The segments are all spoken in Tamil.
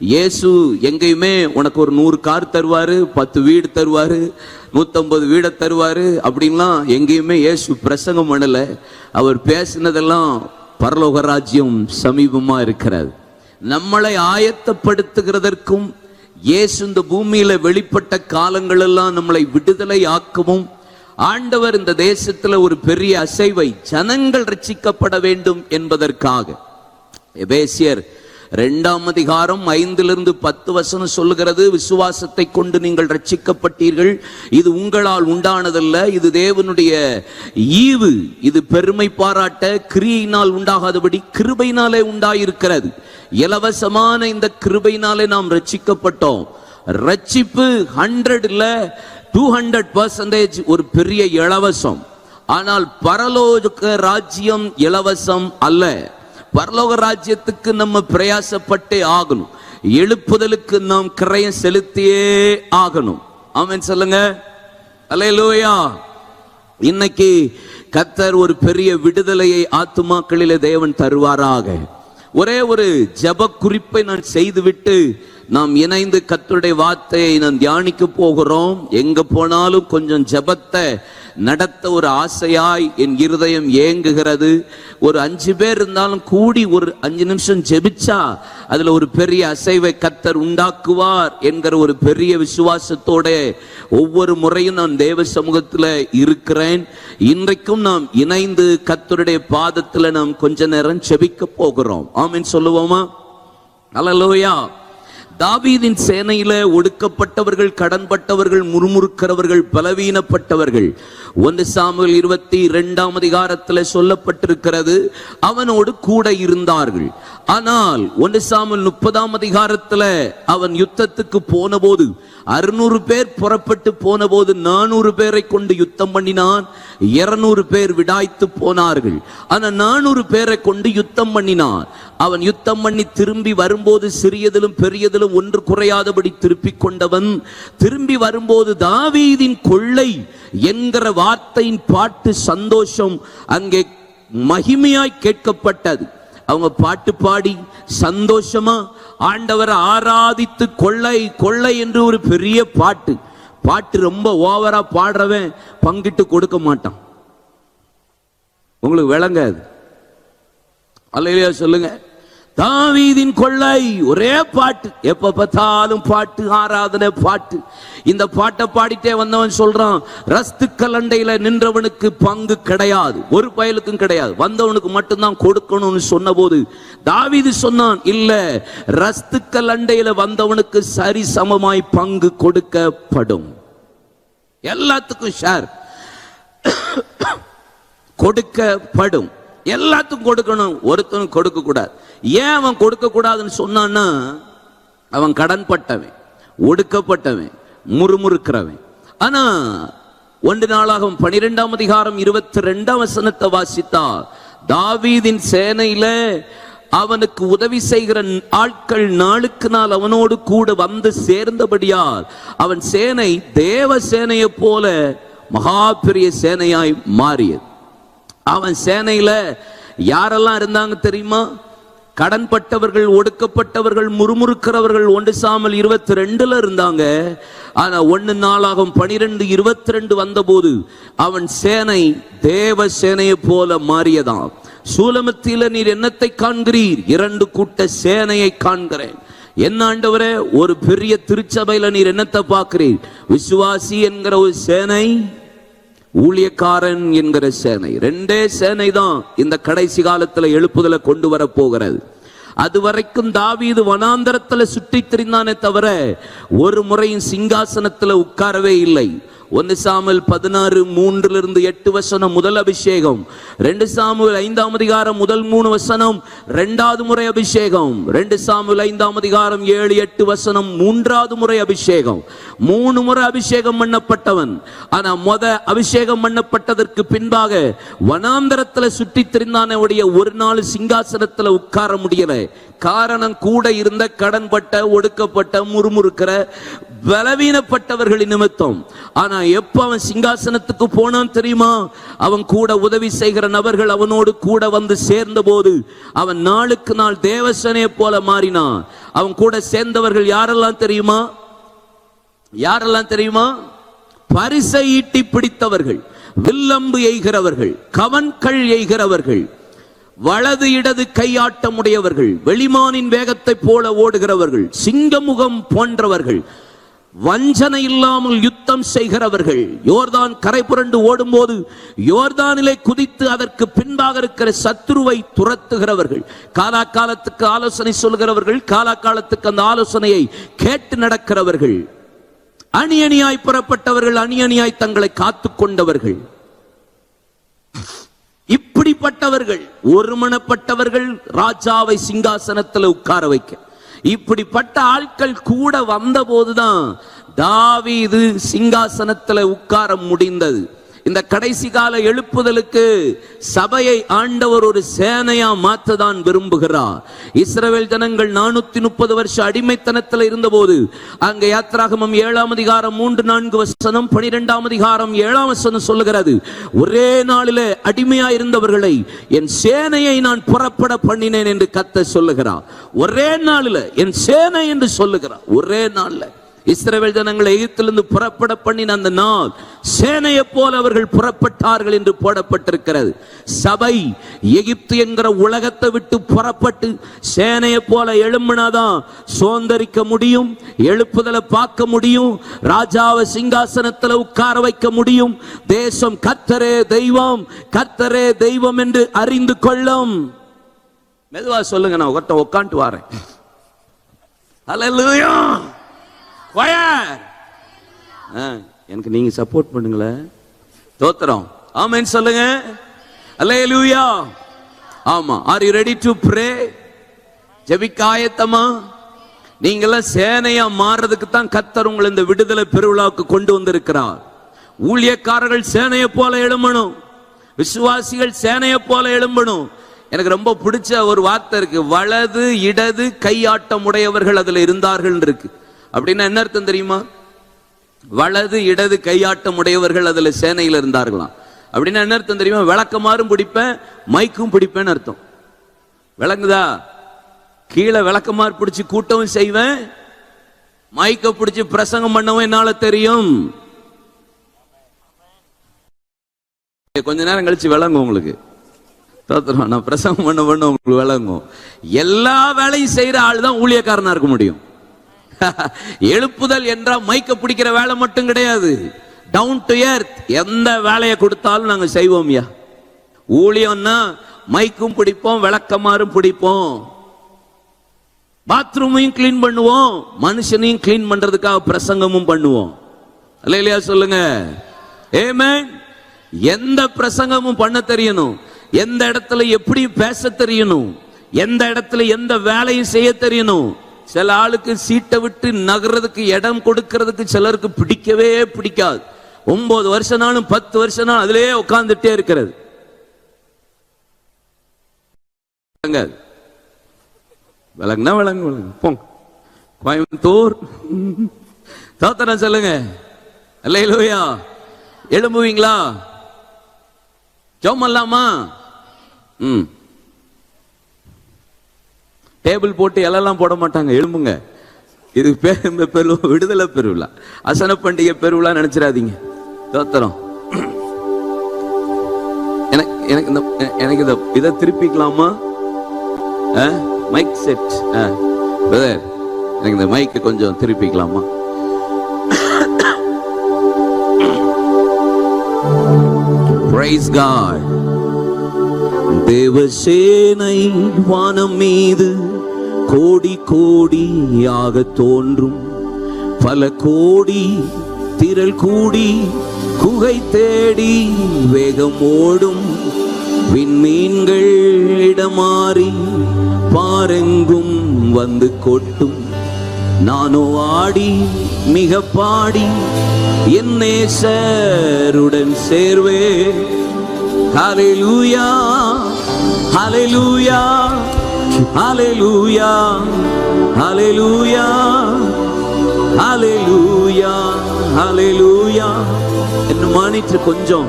இயேசு எங்கேயுமே உனக்கு ஒரு நூறு கார் தருவாரு பத்து வீடு தருவாரு நூத்தம்பது வீடை தருவாரு அப்படின்லாம் எங்கேயுமே இயேசு பிரசங்கம் பண்ணல. அவர் பேசினதெல்லாம் பரலோக ராஜ்யம் சமீபமா இருக்கிறது. நம்மளை ஆயத்தப்படுத்துகிறதற்கும் இயேசு இந்த பூமியில வெளிப்பட்ட காலங்களெல்லாம் நம்மளை விடுதலை ஆக்கவும் ஆண்டவர் இந்த தேசத்துல ஒரு பெரிய அசைவை ஜனங்கள் ரட்சிக்கப்பட வேண்டும் என்பதற்காக. எபேசியர் ரெண்டாம் அதிகாரம் ஐந்திலிருந்து பத்து வசனம் சொல்லுகிறது விசுவாசத்தை கொண்டு நீங்கள் ரட்சிக்கப்பட்டீர்கள் இது உங்களால் உண்டானதல்ல. இது தேவனுடைய ஈவு. இது பெருமை பாராட்ட கிரியினால் உண்டாகாதபடி கிருபையினாலே உண்டாயிருக்கிறது. இலவசமான இந்த கிருபையினாலே நாம் ரட்சிக்கப்பட்டோம் ரட்சிப்பு ஹண்ட்ரட் இல்ல டூ ஹண்ட்ரட் பர்சன்டேஜ் ஒரு பெரிய இலவசம். ஆனால் பரலோக ராஜ்யம் இலவசம் அல்ல. பரலோக ராஜ்யத்துக்கு நம்ம பிரயாசப்பட்டே ஆகணும். எழுப்புதலுக்கு நாம் கிரயம் செலுத்தியே ஆகணும். ஆமென் சொல்லுங்க. அல்லேலூயா. இன்னைக்கு கத்தர் ஒரு பெரிய விடுதலையை ஆத்துமாக்களிலே தேவன் தருவாராக. ஒரே ஒரு ஜெப குறிப்பை நான் செய்துவிட்டு நாம் இணைந்து கத்தருடைய வார்த்தையை நான் தியானிக்க போகிறோம். எங்க போனாலும் கொஞ்சம் ஜெபத்தை நடத்த ஒரு ஆசையாய் என் இருதயம் ஏங்குகிறது. ஒரு அஞ்சு பேர் இருந்தாலும் கூடி ஒரு அஞ்சு நிமிஷம் ஜெபிச்சா அதுல ஒரு பெரிய அசைவை கத்தர் உண்டாக்குவார் என்கிற ஒரு பெரிய விசுவாசத்தோட ஒவ்வொரு முறையும் நான் தேவ சமூகத்தில் இருக்கிறேன். இன்றைக்கும் நாம் இணைந்து கத்தருடைய பாதத்தில் நாம் கொஞ்ச நேரம் செபிக்க போகிறோம். ஆமின் சொல்லுவோமா? அல்லேலூயா தாவீதின் சேனையில ஒடுக்கப்பட்டவர்கள் கடன்பட்டவர்கள் முறுமுறுக்கிறவர்கள் பலவீனப்பட்டவர்கள். ஒன்று சாமல் இருபத்தி இரண்டாம் அதிகாரத்தில் சொல்லப்பட்டிருக்கிறது அவனோடு கூட இருந்தார்கள். ஆனால் ஒன்று சாமுவேல் முப்பதாம் அதிகாரத்துல அவன் யுத்தத்துக்கு போன போது அறுநூறு பேர் புறப்பட்டு போன போது நானூறு பேரை கொண்டு யுத்தம் பண்ணினான் இருநூறு பேர் விடாய்த்து போனார்கள். ஆனால் நானூறு பேரை கொண்டு யுத்தம் பண்ணினான். அவன் யுத்தம் பண்ணி திரும்பி வரும்போது சிறியதிலும் பெரியதிலும் ஒன்று குறையாதபடி திருப்பிக் கொண்டவன். திரும்பி வரும்போது தாவீதின் கொள்ளை என்கிற வார்த்தையின் பாட்டு சந்தோஷம். அங்கே மகிமையாய் கேட்கப்பட்டது. அவங்க பாட்டு பாடி சந்தோஷமா ஆண்டவரை ஆராதித்து கொள்ளை கொள்ளை என்று ஒரு பெரிய பாட்டு. பாட்டு ரொம்ப ஓவரா பாடுறவன் பங்கிட்டு கொடுக்க மாட்டான். உங்களுக்கு விளங்காது. அல்லையா சொல்லுங்க. தாவீதின் கொள்ளை. ஒரே பாட்டு. எப்ப பார்த்தாலும் பாட்டு ஆராதனை பாட்டு. இந்த பாட்டை பாடிட்டே வந்தவன் சொல்றான் ரஸ்து கலண்டையில நின்றவனுக்கு பங்கு கிடையாது. ஒரு பயலுக்கும் கிடையாது. வந்தவனுக்கு மட்டும்தான் கொடுக்கணும்னு சொன்னபோது தாவீது சொன்னான் இல்ல ரஸ்து கலண்டையில வந்தவனுக்கு சரி சமமாய் பங்கு கொடுக்கப்படும். எல்லாத்துக்கும் ஷேர் கொடுக்கப்படும். எல்லாத்துக்கும் கொடுக்கணும். ஒருத்தனும் கொடுக்க கூடாது ஏன் அவன் கொடுக்க கூடாதுன்னு சொன்னான்னா அவன் கடன்பட்டவன் ஒடுக்கப்பட்டவன் முறுமுறுக்கிறவன். ஆனா ஒன்று நாளாகும் பனிரெண்டாம் அதிகாரம் இருபத்தி ரெண்டாம் வசனத்தை வாசித்தா தாவீதின் சேனையில அவனுக்கு உதவி செய்கிற ஆட்கள் நாளுக்கு நாள் அவனோடு கூட வந்து சேர்ந்தபடியால் அவன் சேனை தேவ சேனையை போல மகா பெரிய சேனையாய் மாறியது. அவன் சேனையில யாரெல்லாம் இருந்தாங்க தெரியுமா? கடன்பட்டவர்கள் ஒடுக்கப்பட்டவர்கள் முறுமுறுக்கிறவர்கள் ஒன்று சாமல் இருபத்தி ரெண்டுல இருந்தாங்க. ஆனா ஒன்னு நாளாகும் பனிரெண்டு இருபத்தி ரெண்டு வந்தபோது அவன் சேனை தேவ சேனையை போல மாறியதான் சூலமத்தில நீர் என்னத்தை காண்கிறீர்? இரண்டு கூட்ட சேனையை காண்கிறேன். என்ன ஆண்டவரே? ஒரு பெரிய திருச்சபையில நீர் என்னத்தை பார்க்கிறீர்? விசுவாசி என்கிற ஒரு சேனை ஊழியக்காரன் என்கிற சேனை. ரெண்டே சேனை தான் இந்த கடைசி காலத்துல எழுப்புதலை கொண்டு வர போகிறது. அது வரைக்கும் தாவீது வனாந்தரத்துல சுற்றி திரிந்தானே தவிர ஒரு முறையும் சிங்காசனத்துல உட்காரவே இல்லை. ஒன்று சாமல் பதினாறு மூன்றிலிருந்து எட்டு வசனம் முதல் அபிஷேகம். ரெண்டு சாமுவேல் ஐந்தாம் அதிகாரம் முதல் மூணு வசனம் ரெண்டாவது முறை அபிஷேகம். ரெண்டு சாமுவேல் ஐந்தாம் அதிகாரம் ஏழு எட்டு வசனம் மூன்றாவது முறை அபிஷேகம். மூணு முறை அபிஷேகம் பண்ணப்பட்டவன். ஆனால் மொத அபிஷேகம் பண்ணப்பட்டதற்கு பின்பாக வனாந்தரத்தில் சுற்றி திரிந்தானவுடைய ஒரு நாள் சிங்காசனத்தில் உட்கார முடியல. காரணம் கூட இருந்த கடன்பட்ட ஒடுக்கப்பட்ட முறுமுறுக்கிற பலவீனப்பட்டவர்களின் நிமித்தம். ஆனா எப்ப அவன் சிங்காசனத்துக்கு போனான் தெரியுமா? அவன் கூட உதவி செய்கிற நபர்கள் அவனோடு கூட வந்து சேர்ந்த போது அவன் நாளுக்கு நாள் தேவசனையை போல மாறினான். அவன் கூட சேர்ந்தவர்கள் யாரெல்லாம் தெரியுமா? யாரெல்லாம் தெரியுமா? பரிசை ஈட்டி பிடித்தவர்கள் வில்லம்பு எய்கிறவர்கள் கவன்கள் எய்கிறவர்கள். வலது இடது கையாட்டமுடையவர்கள் வெளிமானின் வேகத்தைப் போல ஓடுகிறவர்கள் சிங்கமுகம் போன்றவர்கள் வஞ்சனை இல்லாமல் யுத்தம் செய்கிறவர்கள் யோர்தான் கரை புரண்டு ஓடும்போது யோர்தானிலே குதித்து அதற்கு பின்பாக இருக்கிற சத்ருவை துரத்துகிறவர்கள் காலா காலத்துக்கு ஆலோசனை சொல்கிறவர்கள் காலாகாலத்துக்கு அந்த ஆலோசனையை கேட்டு நடக்கிறவர்கள் அணி அணியாய் புறப்பட்டவர்கள் அணி அணியாய் தங்களை காத்துக் கொண்டவர்கள். இப்படிப்பட்டவர்கள் ஒருமனப்பட்டவர்கள் ராஜாவை சிங்காசனத்தில் உட்கார வைக்க. இப்படிப்பட்ட ஆட்கள் கூட வந்த போதுதான் தாவீது சிங்காசனத்துல உட்கார முடிந்தது. இந்த கடைசி கால எழுப்புதலுக்கு சபையை ஆண்டவர் ஒரு சேனையா மாற்றதான் விரும்புகிறார். இஸ்ரவேல் ஜனங்கள் நானூத்தி முப்பது வருஷம் அடிமைத்தனத்தில் இருந்தபோது அங்கே யாத்ராகமம் ஏழாம் அதிகாரம் மூன்று நான்கு வசனம் பனிரெண்டாம் அதிகாரம் ஏழாம் வசனம் சொல்லுகிறது ஒரே நாளிலே அடிமையா இருந்தவர்களை என் சேனையை நான் புறப்பட பண்ணினேன் என்று கத்த சொல்லுகிறார். ஒரே நாளில் என் சேனை என்று சொல்லுகிறார். ஒரே நாளில் இஸ்ரவேல் ஜனங்களை எகிப்திலிருந்து புறப்பட பண்ணின அந்த நாள் சேனையை போல அவர்கள் புறப்பட்டார்கள் என்று போடப்பட்டிருக்கிறது. சபை எகிப்து என்கிற உலகத்தை விட்டு புறப்பட்டு சேனையை போல எழும்பினாதான் சோந்தரிக்க முடியும் எழுப்புதலை பார்க்க முடியும் ராஜாவை சிங்காசனத்தில் உட்கார வைக்க முடியும். தேசம் கத்தரே தெய்வம் கத்தரே தெய்வம் என்று அறிந்து கொள்ளும். மெதுவா சொல்லுங்க நான் ஒருத்தன் உட்காந்துட்டு வரேன். Hallelujah. Choir. ஆ, எனக்கு நீங்க சப்போர்ட் பண்ணுங்களேன் தோத்திரம். ஆமென் சொல்லுங்க. அல்லேலூயா ஆமா are you ready to pray ஜெபிக்க ஆயத்தமா நீங்களாம் சேனையா மாறுறதுக்கு தான் கத்தர் உங்களை இந்த விடுதலை பெருவிழாவுக்கு கொண்டு வந்திருக்கிறார். ஊழியக்காரர்கள் சேனையை போல எழும்பணும். விசுவாசிகள் சேனையை போல எழும்பணும். எனக்கு ரொம்ப பிடிச்ச ஒரு வார்த்தை இருக்கு. வலது இடது கையாட்டம் உடையவர்கள் அதுல இருந்தார்கள் இருக்கு. அப்படின்னா என்ன அர்த்தம் தெரியுமா? வலது இடது கையாட்டம் உடையவர்கள் அதுல சேனையில் இருந்தார்களாம். அப்படின்னா என்ன அர்த்தம் தெரியுமா? விளக்கமாறும் பிடிப்பேன் மைக்கும் பிடிப்பேன்னு அர்த்தம். விளங்குதா? கீழே விளக்கமாறு பிடிச்சு கூட்டவும் செய்வேன் மைக்க பிடிச்சு பிரசங்கம் பண்ணவும் என்னால தெரியும். கொஞ்ச நேரம் கழிச்சு விளங்கும் உங்களுக்கு. நான் பிரசங்கம் பண்ண பண்ண உங்களுக்கு விளங்கும். எல்லா வேலையும் செய்யற ஆள் தான் ஊழியக்காரனா இருக்க முடியும். எழுப்புதல் என்றால் மைக்க பிடிக்கிற வேலை மட்டும் கிடையாது. டவுன் டு எர்த் எந்த வேலையை கொடுத்தாலும் நாங்க செய்வோம்யா ஊழியம்னா மைக்கும் பிடிப்போம் விளக்கமாறும் பிடிப்போம். பாத்ரூமையும் க்ளீன் பண்ணுவோம். மனுஷனையும் க்ளீன் பண்றதுக்காக பிரசங்கமும் பண்ணுவோம். இல்லையா சொல்லுங்க. ஏமேன் எந்த பிரசங்கமும் பண்ண தெரியணும். எந்த இடத்துல எப்படி பேச தெரியணும். எந்த இடத்துல எந்த வேலையும் செய்ய தெரியணும். சில ஆளுக்கு சீட்டை விட்டு நகர்றதுக்கு இடம் கொடுக்கறதுக்கு சிலருக்கு பிடிக்கவே பிடிக்காது. ஒன்பது வருஷனாலும் பத்து வருஷம்னா அதிலே உட்கார்ந்துட்டே இருக்கிறது. விளங்காது. விளங்குனா விளங்கு விளங்கு. போங்க. கோயம்புத்தூர். தோத்தரம் சொல்லுங்க. அல்லையிலோயா. எழும்புவீங்களா? ஜோமல்லாமா ம். டேபிள் போட்டு இலெல்லாம் போட மாட்டாங்க. எழும்புங்க. இது பேர் பெரு விடுதலை பெருவிழா. அசன பண்டிகை பெருவிழா நினைச்சிடாதீங்க. தோத்திரம். எனக்கு எனக்கு இந்த எனக்கு இத இதை திருப்பிக்கலாமா? மைக் செட் பிரதர் எனக்கு இந்த மைக்கை கொஞ்சம் திருப்பிக்கலாமா? பிரைஸ் காட் தேவசேனை வானம் மீது கோடி கோடியாக தோன்றும். பல கோடி திரள் கூடி குகை தேடி வேகம் ஓடும். விண்மீன்கள் இடமாறி பாரெங்கும் வந்து கொட்டும். நானோ ஆடி மிக பாடி என் நேசருடன் சேர்வே ஹலெலூயா ஹலெலூயா ஹalleluya ஹalleluya ஹalleluya ஹalleluya என்ன மானிட்டு கொஞ்சம்.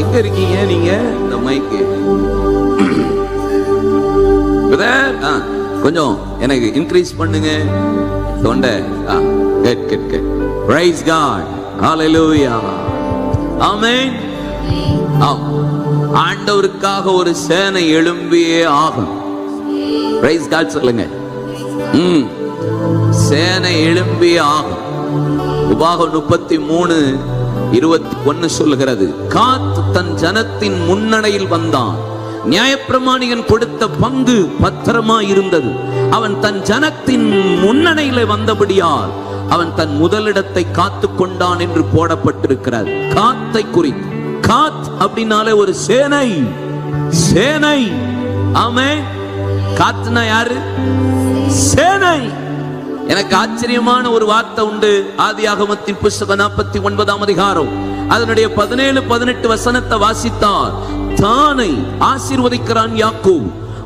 எங்க இருக்கீங்க நீங்க? இந்த மைக்கு கொஞ்சம் எனக்கு இன்க்ரீஸ் பண்ணுங்க. தொண்டை get get get praise God ஹalleluya ஆமென் ஆம். ஆண்டவருக்காக ஒரு சேனை எழும்பியே ஆகும் பிரைஸ் காட் சொல்லுங்க. ம். சேனை எழும்பியே ஆகும் உபாகம் முப்பத்தி மூணு இருபத்தி ஒன்னு சொல்லுகிறது. காத் தன் ஜனத்தின் முன்னணையில் வந்தான். நியாயப்பிரமாணிகன் கொடுத்த பங்கு பத்திரமா இருந்தது அவன் தன் ஜனத்தின் முன்னணையில வந்தபடியால் அவன் தன் முதலிடத்தை காத்து கொண்டான் என்று போடப்பட்டிருக்கிறார் காத்தை குறித்து. காத் அப்படின்னாலே ஒரு சேனை. சேனை. ஆமே காத்துனா யாரு? சேனை. எனக்கு ஆச்சரியமான ஒரு வார்த்தை உண்டு. ஆதி ஆகமத்தின் புஸ்தகம் நாற்பத்தி ஒன்பதாம் அதிகாரம். அதனுடைய பதினேழு பதினெட்டு வசனத்தை வாசித்தார். தானை ஆசீர்வதிக்கிறான் யாக்கோ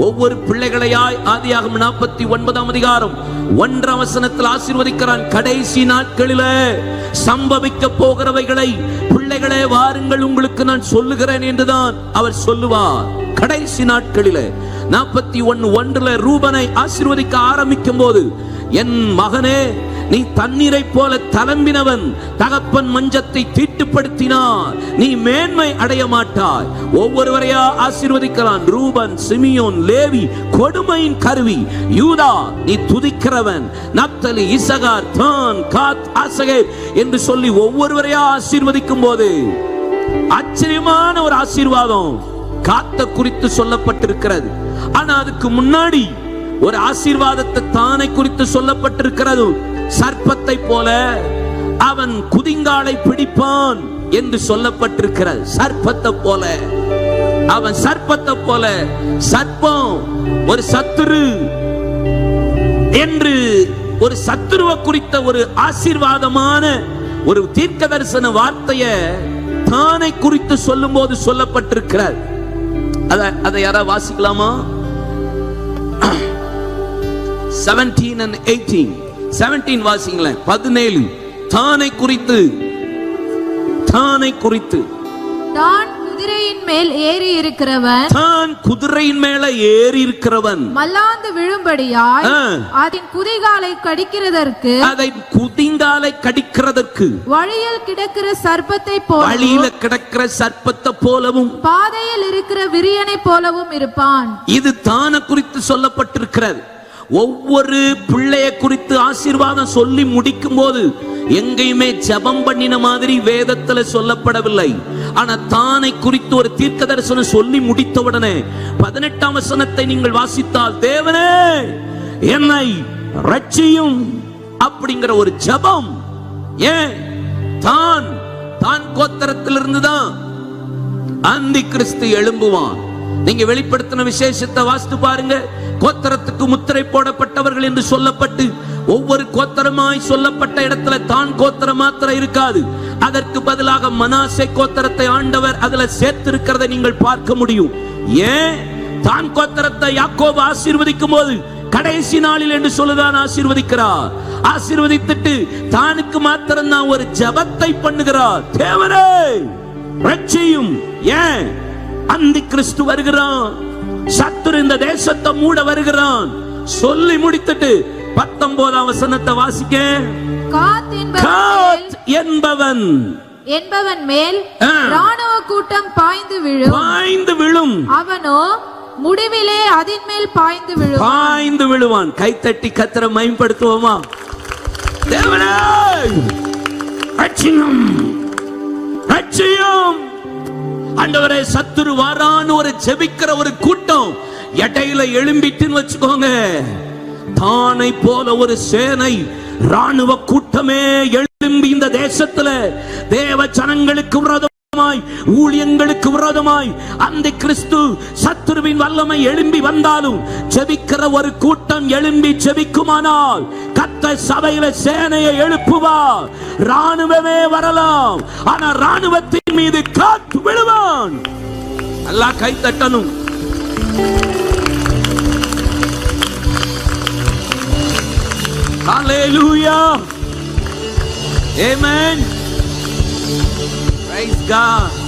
ஒவ்வொரு பிள்ளைகளையாய் ஆதியாகும் நாற்பத்தி ஒன்பதாம் அதிகாரம் ஒன்றாம் வசனத்தில் ஆசீர்வதிக்கிறான். கடைசி நாட்களில சம்பவிக்க போகிறவைகளை பிள்ளைகளே வாருங்கள் உங்களுக்கு நான் சொல்லுகிறேன் என்றுதான் அவர் சொல்லுவார். கடைசி நாட்களில நாற்பத்தி ஒன்னு ஒன்றுல ரூபனை ஆசீர்வதிக்க ஆரம்பிக்கும் போது என் மகனே நீ தண்ணீரை போல தளம்பினவன் தகப்பன் மஞ்சத்தை தீட்டுப்படுத்தினார். நீ மேன்மை அடைய மாட்டாய். ஒவ்வொருவரையா ஆசீர்வதிக்கிறான் ரூபன் சிமியோன் லேவி கொடுமையின் கருவி. யூதா நீ துதிக்கிறவன். நப்தலி இசகார் தான் காத் ஆசகே என்று சொல்லி ஒவ்வொருவரையா ஆசீர்வதிக்கும் போது ஆச்சரியமான ஒரு ஆசீர்வாதம் காத்த குறித்து சொல்லப்பட்டிருக்கிறது. ஆனா அதுக்கு முன்னாடி ஒரு ஆசீர்வாதத்தை தானை குறித்து சொல்லப்பட்டிருக்கிறது சர்ப்பத்தை போல அவன் குதிங்காலை பிடிப்பான் என்று சொல்லப்பட்டிருக்கிறது. சர்ப்பத்தை போல. அவன் சர்ப்பத்தை போல சர்ப்பம் ஒரு சத்துரு என்று ஒரு சத்துருவை குறித்த ஒரு ஆசீர்வாதமான ஒரு தீர்க்க தரிசன வார்த்தைய தானை குறித்து சொல்லும் போது சொல்லப்பட்டிருக்கிறார். அத அதை யாரா வாசிக்கலாமா? செவன்டீன் அண்ட் எயிட்டீன் 17 வாசிங்களேன் பதினேழு. தானை குறித்து. தானை குறித்து. தான் குதிரையின் மேல் ஏறி இருக்கிறவன். தான் குதிரையின் மேல ஏறி இருக்கிறவன். மல்லாந்து விழும்படியாய். அதன் குதிகாலை கடிக்கிறதற்கு அதை குதிங்காலை கடிக்கிறதற்கு. வழியில் கிடக்கிற சர்ப்பத்தை போல வழியில கிடக்கிற சர்ப்பத்தை போலவும். பாதையில் இருக்கிற விரியனை போலவும் இருப்பான். இது தான குறித்து சொல்லப்பட்டிருக்கிறது. ஒவ்வொரு பிள்ளைய குறித்து ஆசீர்வாதம் சொல்லி முடிக்கும் போது எங்கேயுமே ஜெபம் பண்ணின மாதிரி வேதத்துல சொல்லப்படவில்லை. ஆனா தானை குறித்து ஒரு தீர்க்க தரிசனம் சொல்லி முடித்த உடனே பதினெட்டாம் வசனத்தை நீங்கள் வாசித்தால் தேவனே என்னை ரட்சியும் அப்படிங்கிற ஒரு ஜெபம். ஏன்? தான் தான் கோத்தரத்திலிருந்து தான் அந்தி கிறிஸ்து எழும்புவான். நீங்க வெளிப்படுத்தின விசேஷத்தை வாசித்து பாருங்க. கோத்தரத்துக்கு முத்திரை போடப்பட்டவர்கள் என்று சொல்லப்பட்டு ஒவ்வொரு கோத்தரமாய் சொல்லப்பட்ட இடத்துல தான் கோத்தரம் மாத்திரம் இருக்காது. அதற்கு பதிலாக மனாசே கோத்தரத்தை ஆண்டவர் அதுல சேர்த்திருக்கிறதை நீங்கள் பார்க்க முடியும். ஏன்? தான் கோத்தரத்தை யாக்கோபு ஆசீர்வதிக்கும் போது கடைசி நாளில் என்று சொல்லுதான் ஆசீர்வதிக்கிறார். ஆசீர்வதித்துட்டு தானுக்கு மாத்திரம் தான் ஒரு ஜபத்தை பண்ணுகிறார். தேவரே ரட்சியும். ஏன்? அந்தி கிறிஸ்து வருகிறான். சத்துரு இந்த தேசத்தை மூட வருகிறான். சொல்லி முடித்துட்டு பத்தொன்பதாம் வசனத்தை வாசிக்க. காத் என்பவன் என்பவன். மேல். ராணுவ கூட்டம் பாய்ந்து விழும். பாய்ந்து விழும். அவனோ முடிவிலே அதின் மேல் பாய்ந்து விழும் பாய்ந்து விழுவான். கைத்தட்டி கத்திர மயம்படுத்துவோமா தேவனே! ரட்சியும். ரட்சியும். ஆண்டவரே சத்துரு வாரான்னு ஒரு ஜெபிக்கிற ஒரு கூட்டம் இடையில எழும்பிட்டுன்னு வச்சுக்கோங்க. தானை போல ஒரு சேனை ராணுவ கூட்டமே எழும்பி இந்த தேசத்துல தேவ ஜனங்களுக்கு விரோதமாய் ஊழியங்களுக்கு விரோதமாய் அந்த கிறிஸ்து சத்துருவின் வல்லமை எழும்பி வந்தாலும் செபிக்கிற ஒரு கூட்டம் எழும்பி செபிக்குமானால் கத்த சபையில சேனையை எழுப்புவார் ராணுவமே வரலாம் ஆனா ராணுவத்தின் மீது காத்து விழுவான் நல்லா கை தட்டணும் Hallelujah. Amen. Praise God.